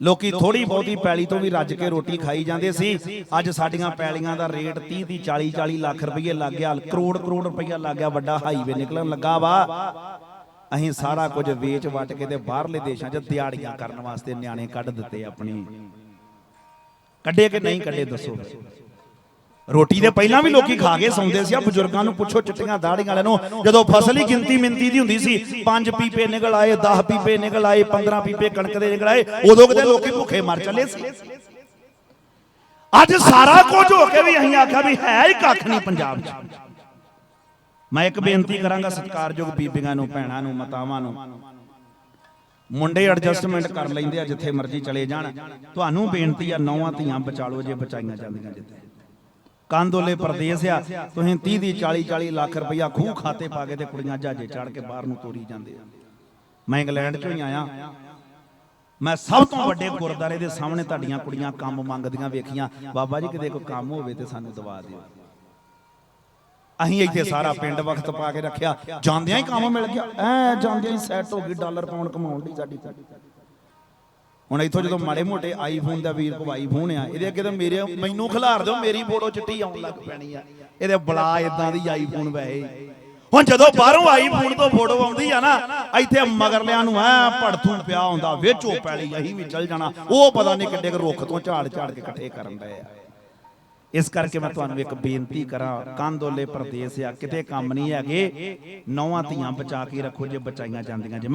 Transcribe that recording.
ਲੋਕੀ ਥੋੜੀ ਬਹੁਤੀ ਪੈਲੀ ਤੋਂ ਵੀ ਰੱਜ ਕੇ ਰੋਟੀ ਖਾਈ ਜਾਂਦੇ ਸੀ। ਅੱਜ ਸਾਡੀਆਂ ਪੈਲੀਆਂ ਦਾ ਰੇਟ 30 30 40 40 ਲੱਖ ਰੁਪਏ ਲੱਗ ਗਿਆ। ਕਰੋੜ ਕਰੋੜ ਰੁਪਈਆ ਲੱਗ ਗਿਆ। ਵੱਡਾ ਹਾਈਵੇ ਨਿਕਲਣ ਲੱਗਾ ਵਾ। ਅਸੀਂ ਸਾਰਾ ਕੁਝ ਵੇਚ ਵਟ ਕੇ ਤੇ ਬਾਹਰਲੇ ਦੇਸ਼ਾਂ 'ਚ ਦਿਹਾੜੀਆਂ ਕਰਨ ਵਾਸਤੇ ਨਿਆਣੇ ਕੱਢ ਦਿੱਤੇ ਆਪਣੀ। ਕੱਢੇ ਕਿ ਨਹੀਂ ਕੱਢੇ ਦੱਸੋ? ਰੋਟੀ ਦੇ ਪਹਿਲਾਂ ਵੀ ਲੋਕੀ ਖਾ ਕੇ ਸੌਂਦੇ ਸੀ ਆ ਬਜ਼ੁਰਗਾਂ ਨੂੰ ਪੁੱਛੋ ਚਿੱਟੀਆਂ ਦਾੜੀਆਂ ਵਾਲਿਆਂ ਨੂੰ ਜਦੋਂ ਫਸਲ ਹੀ ਗਿਣਤੀ ਮਿੰਤੀ ਦੀ ਹੁੰਦੀ ਸੀ 5 ਪੀਪੇ ਨਿਕਲ ਆਏ 10 ਪੀਪੇ ਨਿਕਲ ਆਏ 15 ਪੀਪੇ ਕਣਕ ਦੇ ਨਿਕਲ ਆਏ ਉਦੋਂ ਕਿਤੇ ਲੋਕੀ ਭੁੱਖੇ ਮਰ ਚੱਲੇ ਸੀ। ਅੱਜ ਸਾਰਾ ਕੁਝ ਹੋ ਕੇ ਵੀ ਅਸੀਂ ਆਖਿਆ ਵੀ ਹੈ ਹੀ ਕੱਖ ਨਹੀਂ ਪੰਜਾਬ 'ਚ। ਮੈਂ ਇੱਕ ਬੇਨਤੀ ਕਰਾਂਗਾ ਸਤਿਕਾਰਯੋਗ ਬੀਬੀਆਂ ਨੂੰ ਭੈਣਾਂ ਨੂੰ ਮਾਤਾਵਾਂ ਨੂੰ। ਮੁੰਡੇ ਐਡਜਸਟਮੈਂਟ ਕਰ ਲੈਂਦੇ ਆ ਜਿੱਥੇ ਮਰਜ਼ੀ ਚਲੇ ਜਾਣ। ਤੁਹਾਨੂੰ ਬੇਨਤੀ ਆ ਨੌਵਾਂ ਧੀਆਂ ਬਚਾ ਲਓ ਜੇ ਬਚਾਈਆਂ ਜਾਂਦੀਆਂ ਜਿੱਥੇ। ਕਾਂਦੋਲੇ ਪ੍ਰਦੇਸ਼ ਆ। ਤੁਸੀਂ 30 ਦੀ 40 40 ਲੱਖ ਰੁਪਈਆ ਖੂਹ ਖਾਤੇ ਪਾ ਕੇ ਤੇ ਕੁੜੀਆਂ ਜਹਾਜ਼ੇ ਚੜ ਕੇ ਬਾਹਰ ਨੂੰ ਤੋਰੀ ਜਾਂਦੇ ਆ। ਮੈਂ ਇੰਗਲੈਂਡ ਚੋਂ ਹੀ ਆਇਆ। ਮੈਂ ਸਭ ਤੋਂ ਵੱਡੇ ਗੁਰਦਾਰੇ ਦੇ ਸਾਹਮਣੇ ਤੁਹਾਡੀਆਂ ਕੁੜੀਆਂ ਕੰਮ ਮੰਗਦੀਆਂ ਵੇਖੀਆਂ। ਬਾਬਾ ਜੀ ਕਿਤੇ ਕੋਈ ਕੰਮ ਹੋਵੇ ਤੇ ਸਾਨੂੰ ਦਵਾ ਦਿਓ। ਅਸੀਂ ਇੱਥੇ ਸਾਰਾ ਪਿੰਡ ਵਕਤ ਪਾ ਕੇ ਰੱਖਿਆ। ਜਾਂਦਿਆਂ ਹੀ ਕੰਮ ਮਿਲ ਗਿਆ। ਐ ਜਾਂਦਿਆਂ ਹੀ ਸੈੱਟ ਹੋ ਗਈ ਡਾਲਰ ਪਾਉਣ ਕਮਾਉਣ ਦੀ ਸਾਡੀ। ਹੁਣ ਇੱਥੋਂ ਜਦੋਂ ਮਾੜੇ ਮੋਟੇ ਆਈਫੋਨ ਦਾ ਵੀਰ ਕੋ ਆਈਫੋਨ ਆ, ਇਹਦੇ ਅੱਗੇ ਤਾਂ ਮੇਰੇ ਮੈਨੂੰ ਖਿਲਾਰ ਦਿਓ, ਮੇਰੀ ਫੋਟੋ ਚਿੱਟੀ ਆਉਣ ਲੱਗ ਪੈਣੀ ਆ। ਇਹਦੇ ਬਲਾ ਇਦਾਂ ਦੀ ਆਈਫੋਨ ਵੈਸੇ ਹੁਣ ਜਦੋਂ ਬਾਹਰੋਂ ਆਈਫੋਨ ਤੋਂ ਫੋਟੋ ਆਉਂਦੀ ਆ ਨਾ, ਇੱਥੇ ਮਗਰਲਿਆਂ ਨੂੰ ਐ ਪੜਥੂ ਪਿਆ ਹੁੰਦਾ, ਵਿੱਚੋਂ ਪੈਲੀ ਅਸੀਂ ਵੀ ਚੱਲ ਜਾਣਾ। ਉਹ ਪਤਾ ਨਹੀਂ ਕਿੱਡੇ ਰੁੱਖ ਤੋਂ ਝਾੜ ਝਾੜ ਕੇ ਇਕੱਠੇ ਕਰਨ ਡਏ ਆ। ਇਸ ਕਰਕੇ ਮੈਂ ਤੁਹਾਨੂੰ ਇੱਕ ਬੇਨਤੀ ਕਰਾਂ ਕੰਦੋਲੇ ਪ੍ਰਦੇਸ਼ ਆ, ਕਿਤੇ ਕੰਮ ਨਹੀਂ ਹੈਗੇ, ਨੌਵਾਂ ਧੀਆਂ ਬਚਾ ਕੇ ਰੱਖੋ ਜੇ ਬਚਾਈਆਂ ਜਾਂਦੀਆਂ। ਜੇ